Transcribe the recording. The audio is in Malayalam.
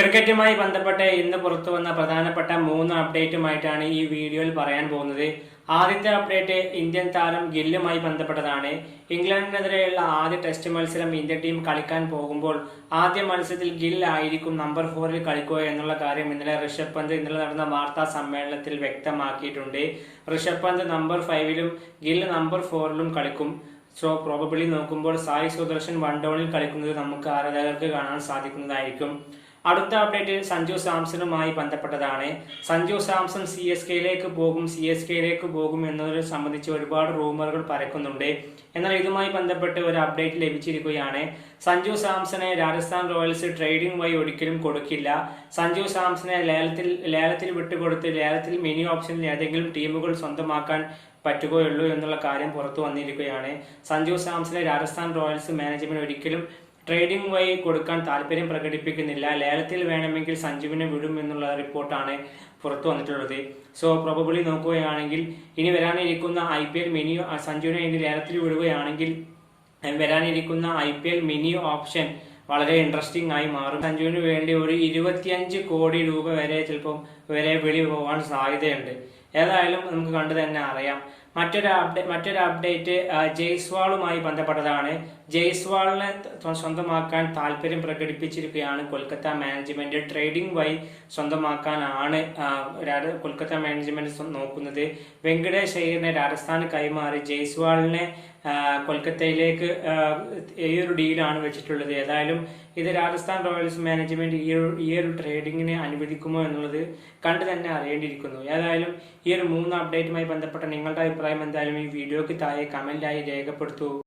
ക്രിക്കറ്റുമായി ബന്ധപ്പെട്ട് ഇന്ന് പുറത്തു വന്ന പ്രധാനപ്പെട്ട മൂന്ന് അപ്ഡേറ്റുമായിട്ടാണ് ഈ വീഡിയോയിൽ പറയാൻ പോകുന്നത്. ആദ്യത്തെ അപ്ഡേറ്റ് ഇന്ത്യൻ താരം ഗില്ലുമായി ബന്ധപ്പെട്ടതാണ്. ഇംഗ്ലണ്ടിനെതിരെയുള്ള ആദ്യ ടെസ്റ്റ് മത്സരം ഇന്ത്യൻ ടീം കളിക്കാൻ പോകുമ്പോൾ ആദ്യ മത്സരത്തിൽ ഗിൽ ആയിരിക്കും നമ്പർ ഫോറിൽ കളിക്കുക എന്നുള്ള കാര്യം ഇന്നലെ ഋഷഭ് പന്ത് ഇന്നലെ നടന്ന വാർത്താ സമ്മേളനത്തിൽ വ്യക്തമാക്കിയിട്ടുണ്ട്. ഋഷഭ് പന്ത് നമ്പർ ഫൈവിലും ഗിൽ നമ്പർ ഫോറിലും കളിക്കും. സോ പ്രോബബിളി നോക്കുമ്പോൾ സായി സുദർശൻ വൺ ഡൗണിൽ കളിക്കുന്നത് നമുക്ക് ആരാധകർക്ക് കാണാൻ സാധിക്കുന്നതായിരിക്കും. അടുത്ത അപ്ഡേറ്റ് സഞ്ജു സാംസണുമായി ബന്ധപ്പെട്ടതാണ്. സഞ്ജു സാംസൺ സി എസ് കെയിലേക്ക് പോകും സി എസ് കെയിലേക്ക് പോകും എന്നതിനെ സംബന്ധിച്ച് ഒരുപാട് റൂമറുകൾ പരക്കുന്നുണ്ട്. എന്നാൽ ഇതുമായി ബന്ധപ്പെട്ട് ഒരു അപ്ഡേറ്റ് ലഭിച്ചിരിക്കുകയാണ്. സഞ്ജു സാംസണെ രാജസ്ഥാൻ റോയൽസ് ട്രേഡിംഗ് വഴി ഒരിക്കലും കൊടുക്കില്ല. സഞ്ജു സാംസണെ ലേലത്തിൽ ലേലത്തിൽ വിട്ടുകൊടുത്ത് ലേലത്തിൽ മിനി ഓപ്ഷനിൽ ഏതെങ്കിലും ടീമുകൾ സ്വന്തമാക്കാൻ പറ്റുകയുള്ളൂ എന്നുള്ള കാര്യം പുറത്തു വന്നിരിക്കുകയാണ്. സഞ്ജു സാംസണെ രാജസ്ഥാൻ റോയൽസ് മാനേജ്മെന്റ് ഒരിക്കലും ട്രേഡിംഗ് വഴി കൊടുക്കാൻ താല്പര്യം പ്രകടിപ്പിക്കുന്നില്ല. ലേലത്തിൽ വേണമെങ്കിൽ സഞ്ജുവിനെ വിടും എന്നുള്ള റിപ്പോർട്ടാണ് പുറത്തു വന്നിട്ടുള്ളത്. സോ പ്രോബബിളി നോക്കുകയാണെങ്കിൽ ഇനി വരാനിരിക്കുന്ന ഐ പി എൽ മിനി സഞ്ജുവിനെ ഇനി ലേലത്തിൽ വിടുകയാണെങ്കിൽ വരാനിരിക്കുന്ന I P L mini option വളരെ ഇൻട്രസ്റ്റിംഗ് ആയി മാറും. സഞ്ജുവിന് വേണ്ടി ഒരു ഇരുപത്തിയഞ്ച് കോടി രൂപ വരെ ചിലപ്പം വരെ വെളി പോകാൻ സാധ്യതയുണ്ട്. ഏതായാലും നമുക്ക് കണ്ടു തന്നെ അറിയാം. മറ്റൊരു അപ്ഡേ മറ്റൊരു അപ്ഡേറ്റ് ജയ്സ്വാളുമായി ബന്ധപ്പെട്ടതാണ്. ജയ്സ്വാളിനെ സ്വന്തമാക്കാൻ താല്പര്യം പ്രകടിപ്പിച്ചിരിക്കുകയാണ് കൊൽക്കത്ത മാനേജ്മെന്റ് ട്രേഡിംഗ് വഴി സ്വന്തമാക്കാനാണ് കൊൽക്കത്ത മാനേജ്മെന്റ് നോക്കുന്നത്. വെങ്കടേഷ് അയ്യറിനെ രാജസ്ഥാന് കൈമാറി ജയ്സ്വാളിനെ കൊൽക്കത്തയിലേക്ക് ഈ ഒരു ഡീലാണ് വെച്ചിട്ടുള്ളത്. ഏതായാലും ഇത് രാജസ്ഥാൻ റോയൽസ് മാനേജ്മെന്റ് ഈ ഒരു ഈ ഒരു ട്രേഡിങ്ങിനെ അനുവദിക്കുമോ എന്നുള്ളത് കണ്ടു തന്നെ അറിയേണ്ടിയിരിക്കുന്നു. ഏതായാലും ഈ ഒരു മൂന്ന് അപ്ഡേറ്റുമായി ബന്ധപ്പെട്ട നിങ്ങളുടെ അഭിപ്രായം എന്തായാലും ഈ വീഡിയോക്ക് താഴെ കമന്റായി രേഖപ്പെടുത്തൂ.